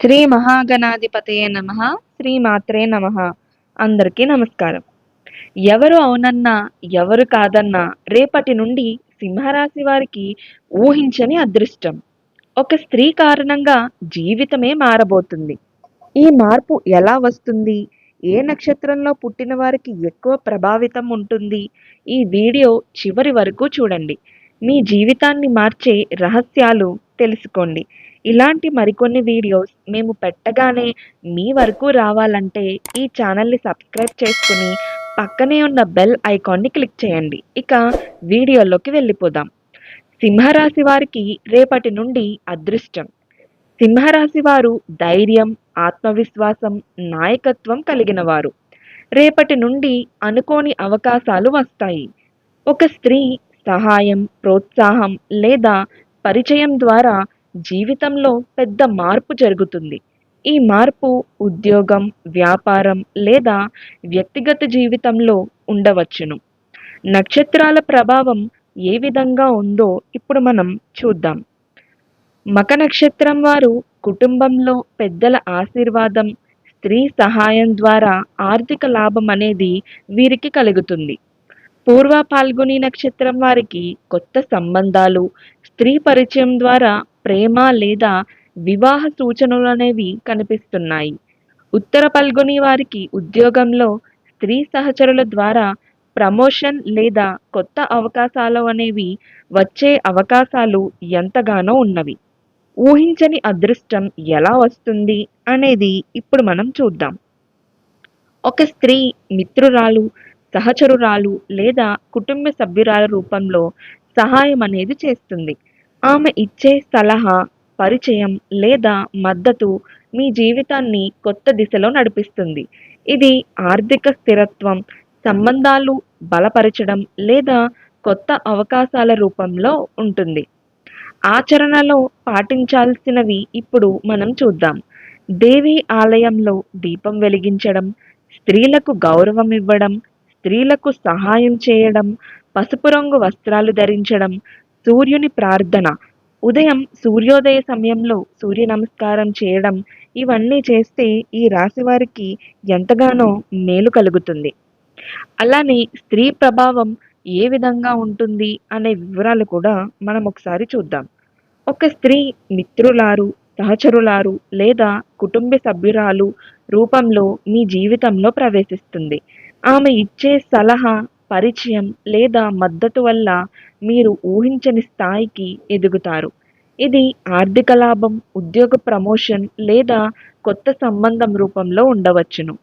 శ్రీ మహాగణాధిపతయే నమ. శ్రీ మాత్రే నమ. అందరికీ నమస్కారం. ఎవరు అవునన్నా ఎవరు కాదన్నా రేపటి నుండి సింహరాశి వారికి ఊహించని అదృష్టం. ఒక స్త్రీ కారణంగా జీవితమే మారబోతుంది. ఈ మార్పు ఎలా వస్తుంది? ఏ నక్షత్రంలో పుట్టిన వారికి ఎక్కువ ప్రభావితం ఉంటుంది? ఈ వీడియో చివరి వరకు చూడండి. మీ జీవితాన్ని మార్చే రహస్యాలు తెలుసుకోండి. ఇలాంటి మరికొన్ని వీడియోస్ మేము పెట్టగానే మీ వరకు రావాలంటే ఈ ఛానల్ని సబ్స్క్రైబ్ చేసుకుని పక్కనే ఉన్న బెల్ ఐకాన్ని క్లిక్ చేయండి. ఇక వీడియోలోకి వెళ్ళిపోదాం. సింహరాశి వారికి రేపటి నుండి అదృష్టం. సింహరాశి వారు ధైర్యం ఆత్మవిశ్వాసం నాయకత్వం కలిగిన వారు రేపటి నుండి అనుకోని అవకాశాలు వస్తాయి. ఒక స్త్రీ సహాయం ప్రోత్సాహం లేదా పరిచయం ద్వారా జీవితంలో పెద్ద మార్పు జరుగుతుంది. ఈ మార్పు ఉద్యోగం వ్యాపారం లేదా వ్యక్తిగత జీవితంలో ఉండవచ్చును. నక్షత్రాల ప్రభావం ఏ విధంగా ఉందో ఇప్పుడు మనం చూద్దాం. మక నక్షత్రం వారు కుటుంబంలో పెద్దల ఆశీర్వాదం స్త్రీ సహాయం ద్వారా ఆర్థిక లాభం అనేది వీరికి కలుగుతుంది. పూర్వ పాల్గొని నక్షత్రం వారికి కొత్త సంబంధాలు స్త్రీ పరిచయం ద్వారా ప్రేమ లేదా వివాహ సూచనలు అనేవి కనిపిస్తున్నాయి. ఉత్తర పల్గొని వారికి ఉద్యోగంలో స్త్రీ సహచరుల ద్వారా ప్రమోషన్ లేదా కొత్త అవకాశాలు అనేవి వచ్చే అవకాశాలు ఎంతగానో ఉన్నవి. ఊహించని అదృష్టం ఎలా వస్తుంది అనేది ఇప్పుడు మనం చూద్దాం. ఒక స్త్రీ మిత్రురాలు సహచరురాలు లేదా కుటుంబ సభ్యురాల రూపంలో సహాయం అనేది చేస్తుంది. ఆమె ఇచ్చే సలహా పరిచయం లేదా మద్దతు మీ జీవితాన్ని కొత్త దిశలో నడిపిస్తుంది. ఇది ఆర్థిక స్థిరత్వం సంబంధాలు బలపరచడం లేదా కొత్త అవకాశాల రూపంలో ఉంటుంది. ఆచరణలో పాటించాల్సినవి ఇప్పుడు మనం చూద్దాం. దేవి ఆలయంలో దీపం వెలిగించడం స్త్రీలకు గౌరవం ఇవ్వడం స్త్రీలకు సహాయం చేయడం పసుపు రంగు వస్త్రాలు ధరించడం సూర్యుని ప్రార్థన. ఉదయం సూర్యోదయ సమయంలో సూర్య నమస్కారం చేయడం ఇవన్నీ చేస్తే ఈ రాశి వారికి ఎంతగానో మేలు కలుగుతుంది. అలానే స్త్రీ ప్రభావం ఏ విధంగా ఉంటుంది అనే వివరాలు కూడా మనం ఒకసారి చూద్దాం. ఒక స్త్రీ మిత్రులారు సహచరులారు లేదా కుటుంబ సభ్యురాలు రూపంలో మీ జీవితంలో ప్రవేశిస్తుంది. ఆమె ఇచ్చే సలహా పరిచయం లేదా మద్దతు వల్ల మీరు ఊహించని స్థాయికి ఎదుగుతారు. ఇది ఆర్థిక లాభం ఉద్యోగ ప్రమోషన్ లేదా కొత్త సంబంధం రూపంలో ఉండవచ్చును.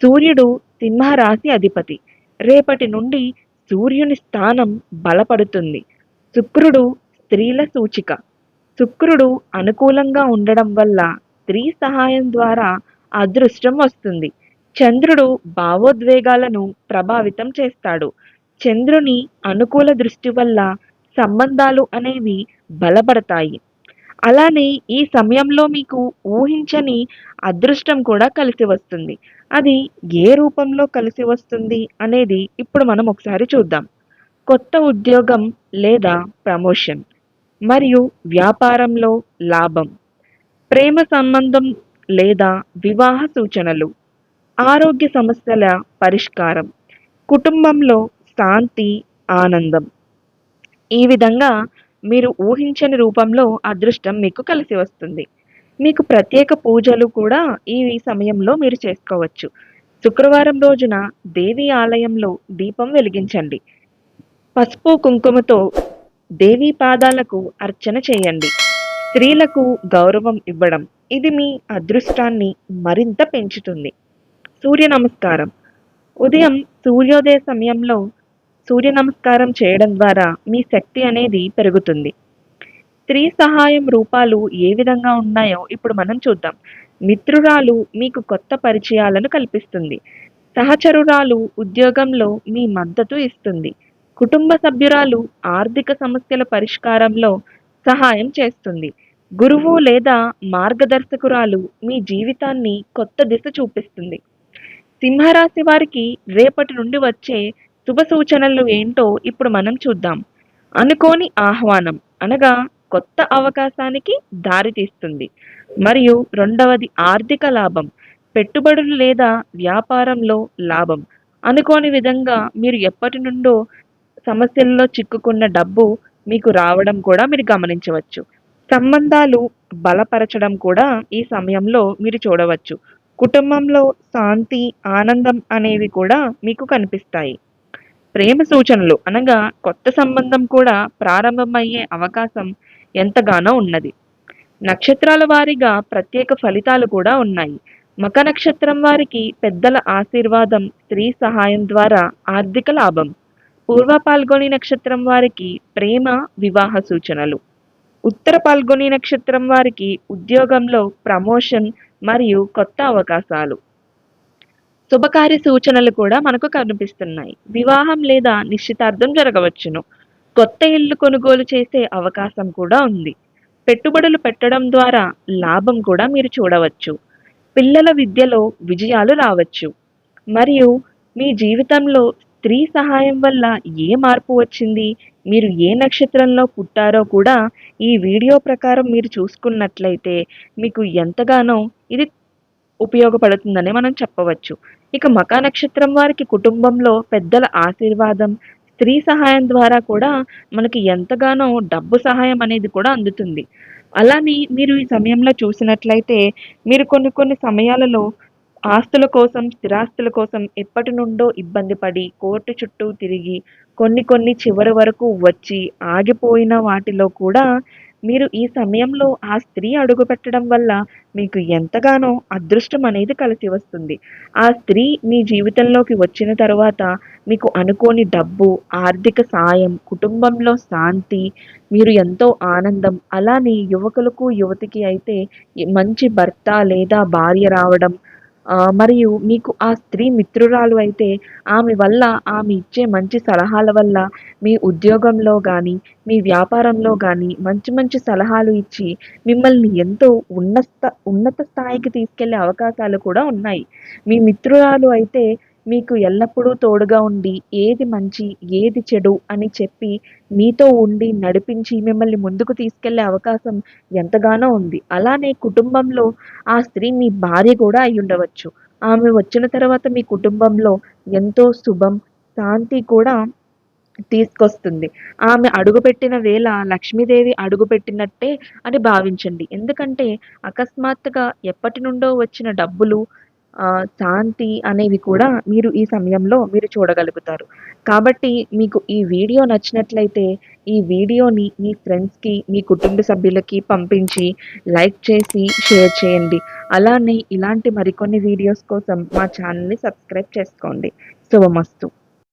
సూర్యుడు సింహరాశి అధిపతి. రేపటి నుండి సూర్యుని స్థానం బలపడుతుంది. శుక్రుడు స్త్రీల సూచిక. శుక్రుడు అనుకూలంగా ఉండడం వల్ల స్త్రీ సహాయం ద్వారా అదృష్టం వస్తుంది. చంద్రుడు భావోద్వేగాలను ప్రభావితం చేస్తాడు. చంద్రుని అనుకూల దృష్టి వల్ల సంబంధాలు అనేవి బలపడతాయి. అలానే ఈ సమయంలో మీకు ఊహించని అదృష్టం కూడా కలిసి వస్తుంది. అది ఏ రూపంలో కలిసి వస్తుంది అనేది ఇప్పుడు మనం ఒకసారి చూద్దాం. కొత్త ఉద్యోగం లేదా ప్రమోషన్ మరియు వ్యాపారంలో లాభం ప్రేమ సంబంధం లేదా వివాహ సూచనలు. ఆరోగ్య సమస్యల పరిష్కారం. కుటుంబంలో శాంతి ఆనందం. ఈ విధంగా మీరు ఊహించని రూపంలో అదృష్టం మీకు కలిసి వస్తుంది. మీకు ప్రత్యేక పూజలు కూడా ఈ సమయంలో మీరు చేసుకోవచ్చు. శుక్రవారం రోజున దేవి ఆలయంలో దీపం వెలిగించండి. పసుపు కుంకుమతో దేవీ పాదాలకు అర్చన చేయండి. స్త్రీలకు గౌరవం ఇవ్వడం ఇది మీ అదృష్టాన్ని మరింత పెంచుతుంది. సూర్య నమస్కారం. ఉదయం సూర్యోదయ సమయంలో సూర్య నమస్కారం చేయడం ద్వారా మీ శక్తి అనేది పెరుగుతుంది. స్త్రీ సహాయం రూపాలు ఏ విధంగా ఉన్నాయో ఇప్పుడు మనం చూద్దాం. మిత్రురాలు మీకు కొత్త పరిచయాలను కల్పిస్తుంది. సహచరురాలు ఉద్యోగంలో మీ మద్దతు ఇస్తుంది. కుటుంబ సభ్యురాలు ఆర్థిక సమస్యల పరిష్కారంలో సహాయం చేస్తుంది. గురువు లేదా మార్గదర్శకురాలు మీ జీవితాన్ని కొత్త దిశ చూపిస్తుంది. సింహరాశి వారికి రేపటి నుండి వచ్చే శుభ సూచనలు ఏంటో ఇప్పుడు మనం చూద్దాం. అనుకోని ఆహ్వానం అనగా కొత్త అవకాశానికి దారితీస్తుంది మరియు రెండవది ఆర్థిక లాభం పెట్టుబడులు లేదా వ్యాపారంలో లాభం. అనుకోని విధంగా మీరు ఎప్పటి నుండో సమస్యల్లో చిక్కుకున్న డబ్బు మీకు రావడం కూడా మీరు గమనించవచ్చు. సంబంధాలు బలపరచడం కూడా ఈ సమయంలో మీరు చూడవచ్చు. కుటుంబంలో శాంతి ఆనందం అనేవి కూడా మీకు కనిపిస్తాయి. ప్రేమ సూచనలు అనగా కొత్త సంబంధం కూడా ప్రారంభమయ్యే అవకాశం ఎంతగానో ఉన్నది. నక్షత్రాల వారీగా ప్రత్యేక ఫలితాలు కూడా ఉన్నాయి. మక నక్షత్రం వారికి పెద్దల ఆశీర్వాదం స్త్రీ సహాయం ద్వారా ఆర్థిక లాభం. పూర్వ పాల్గొని నక్షత్రం వారికి ప్రేమ వివాహ సూచనలు. ఉత్తర పాల్గొని నక్షత్రం వారికి ఉద్యోగంలో ప్రమోషన్ మరియు కొత్త అవకాశాలు. శుభకార్య సూచనలు కూడా మనకు కనిపిస్తున్నాయి. వివాహం లేదా నిశ్చితార్థం జరగవచ్చును. కొత్త ఇల్లు కొనుగోలు చేసే అవకాశం కూడా ఉంది. పెట్టుబడులు పెట్టడం ద్వారా లాభం కూడా మీరు చూడవచ్చు. పిల్లల విద్యలో విజయాలు రావచ్చు. మరియు మీ జీవితంలో స్త్రీ సహాయం వల్ల ఏ మార్పు వచ్చింది? మీరు ఏ నక్షత్రంలో పుట్టారో కూడా ఈ వీడియో ప్రకారం మీరు చూసుకున్నట్లయితే మీకు ఎంతగానో ఇది ఉపయోగపడుతుందని మనం చెప్పవచ్చు. ఇక మకా నక్షత్రం వారికి కుటుంబంలో పెద్దల ఆశీర్వాదం స్త్రీ సహాయం ద్వారా కూడా మనకి ఎంతగానో డబ్బు సహాయం అనేది కూడా అందుతుంది. అలానే మీరు ఈ సమయంలో చూసినట్లయితే మీరు కొన్ని కొన్ని సమయాలలో ఆస్తుల కోసం స్థిరాస్తుల కోసం ఎప్పటి నుండో ఇబ్బంది పడి కోర్టు చుట్టూ తిరిగి కొన్ని కొన్ని చివరి వరకు వచ్చి ఆగిపోయిన వాటిలో కూడా మీరు ఈ సమయంలో ఆ స్త్రీ అడుగు పెట్టడం వల్ల మీకు ఎంతగానో అదృష్టం అనేది కలిసి వస్తుంది. ఆ స్త్రీ మీ జీవితంలోకి వచ్చిన తర్వాత మీకు అనుకోని డబ్బు ఆర్థిక సాయం కుటుంబంలో శాంతి మీరు ఎంతో ఆనందం అలానే యువకులకు యువతికి అయితే మంచి భర్త లేదా భార్య రావడం మరియు మీకు ఆ స్త్రీ మిత్రురాలు అయితే ఆమె వల్ల ఆమె ఇచ్చే మంచి సలహాల వల్ల మీ ఉద్యోగంలో కానీ మీ వ్యాపారంలో కానీ మంచి మంచి సలహాలు ఇచ్చి మిమ్మల్ని ఎంతో ఉన్నత ఉన్నత స్థాయికి తీసుకెళ్ళే అవకాశాలు కూడా ఉన్నాయి. మీ మిత్రురాలు అయితే మీకు ఎల్లప్పుడూ తోడుగా ఉండి ఏది మంచి ఏది చెడు అని చెప్పి మీతో ఉండి నడిపించి మిమ్మల్ని ముందుకు తీసుకెళ్ళే అవకాశం ఎంతగానో ఉంది. అలానే కుటుంబంలో ఆ స్త్రీ మీ భార్య కూడా అయి ఉండవచ్చు. ఆమె వచ్చిన తర్వాత మీ కుటుంబంలో ఎంతో శుభం శాంతి కూడా తీసుకొస్తుంది. ఆమె అడుగుపెట్టిన వేళ లక్ష్మీదేవి అడుగుపెట్టినట్టే అని భావించండి. ఎందుకంటే అకస్మాత్తుగా ఎప్పటి నుండో వచ్చిన డబ్బులు శాంతి అనేవి కూడా మీరు ఈ సమయంలో మీరు చూడగలుగుతారు. కాబట్టి మీకు ఈ వీడియో నచ్చినట్లయితే ఈ వీడియోని మీ ఫ్రెండ్స్కి మీ కుటుంబ సభ్యులకి పంపించి లైక్ చేసి షేర్ చేయండి. అలానే ఇలాంటి మరికొన్ని వీడియోస్ కోసం మా ఛానల్ని సబ్స్క్రైబ్ చేసుకోండి. శుభమస్తు.